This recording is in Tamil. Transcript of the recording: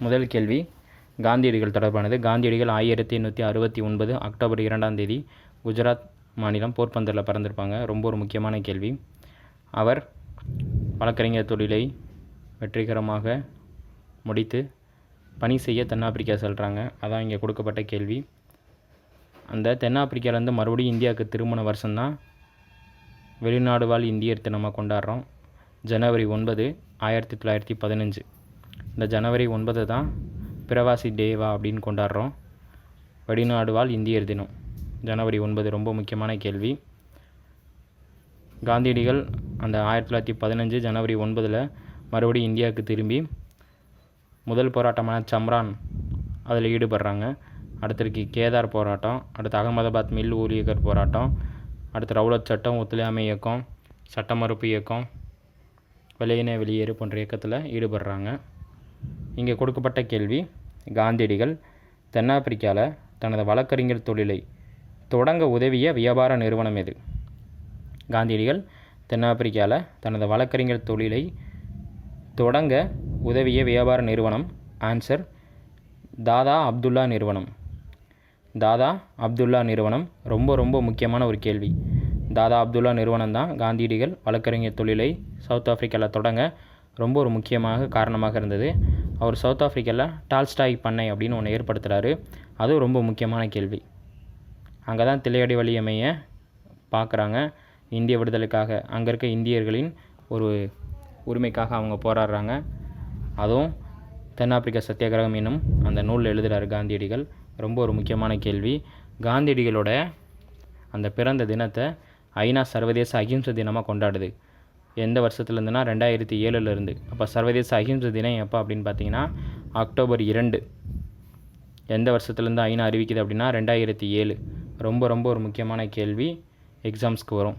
முதல் கேள்வி. காந்தியடிகள் தொடர்பானது. காந்தியடிகள் ஆயிரத்தி எண்ணூற்றி அறுபத்தி ஒன்பது அக்டோபர் இரண்டாம் தேதி குஜராத் மாநிலம் போர்பந்தரில் பறந்திருப்பாங்க. ரொம்ப ஒரு முக்கியமான கேள்வி. அவர் வழக்கறிஞர் தொழிலை வெற்றிகரமாக முடித்து பணி செய்ய தென்னாப்பிரிக்கா செல்கிறாங்க அதான் இங்கே கொடுக்கப்பட்ட கேள்வி. அந்த தென்னாப்பிரிக்காவிலேருந்து மறுபடியும் இந்தியாவுக்கு திருமண வருஷம்தான் வெளிநாடு வாழ் இந்தியர் தினமாக கொண்டாடுறோம். ஜனவரி ஒன்பது ஆயிரத்தி தொள்ளாயிரத்தி பதினஞ்சு. இந்த ஜனவரி ஒன்பது தான் பிரவாசி டேவா அப்படின்னு கொண்டாடுறோம். வெளிநாடு வாழ் இந்தியர் தினம். ஜனவரி ஒன்பது ரொம்ப முக்கியமான கேள்வி. காந்தியடிகள் அந்த ஆயிரத்தி தொள்ளாயிரத்தி பதினஞ்சு ஜனவரி ஒன்பதில் மறுபடியும் இந்தியாவுக்கு திரும்பி முதல் போராட்டமான சம்ரான் அதில் ஈடுபடுறாங்க. அடுத்திருக்கு கேதார் போராட்டம் அடுத்து அகமதாபாத் மில் ஊழியர்கள் போராட்டம் அடுத்து ரவுலத் சட்டம் ஒத்துழையாமை இயக்கம் சட்ட மறுப்பு இயக்கம் வெளியினே வெளியேறு போன்ற இயக்கத்தில் ஈடுபடுறாங்க. இங்கே கொடுக்கப்பட்ட கேள்வி காந்தியடிகள் தென்னாப்பிரிக்காவில் தனது வழக்கறிஞர் தொழிலை தொடங்க உதவிய வியாபார நிறுவனம் எது? காந்தியடிகள் தென்னாப்பிரிக்காவில் தனது வழக்கறிஞர் தொழிலை தொடங்க உதவிய வியாபார நிறுவனம் ஆன்சர் தாதா அப்துல்லா நிறுவனம். தாதா அப்துல்லா நிறுவனம் ரொம்ப ரொம்ப முக்கியமான ஒரு கேள்வி. தாதா அப்துல்லா நிறுவனம் தான் காந்தியடிகள் வழக்கறிஞர் தொழிலை சவுத் ஆஃப்ரிக்காவில் தொடங்க ரொம்ப ஒரு முக்கியமாக காரணமாக இருந்தது. அவர் சவுத் ஆஃப்ரிக்காவில் டால்ஸ்டாய் பண்ணை அப்படின்னு ஒன்று ஏற்படுத்துகிறாரு அதுவும் ரொம்ப முக்கியமான கேள்வி. அங்கே தான் திளையடி வழியமைய பார்க்குறாங்க இந்திய விடுதலைக்காக அங்கே இருக்க இந்தியர்களின் ஒரு உரிமைக்காக அவங்க போராடுறாங்க. அதுவும் தென்னாப்பிரிக்க சத்தியாகிரகம் என்னும் அந்த நூலில் எழுதுகிறாரு காந்தியடிகள். ரொம்ப ஒரு முக்கியமான கேள்வி. காந்தியடிகளோட அந்த பிறந்த தினத்தை ஐநா சர்வதேச அகிம்சை தினமாக கொண்டாடுது. எந்த வருஷத்துலேருந்துனா ரெண்டாயிரத்தி ஏழுலேருந்து. அப்போ சர்வதேச அகிம்சை தினம் எப்போ அப்படின்னு பார்த்தீங்கன்னா அக்டோபர் இரண்டு. எந்த வருஷத்துலேருந்து ஐநா அறிவிக்குது அப்படின்னா ரெண்டாயிரத்தி ஏழு. ரொம்ப ரொம்ப ஒரு முக்கியமான கேள்வி. எக்ஸாம்ஸ்க்கு வரும்.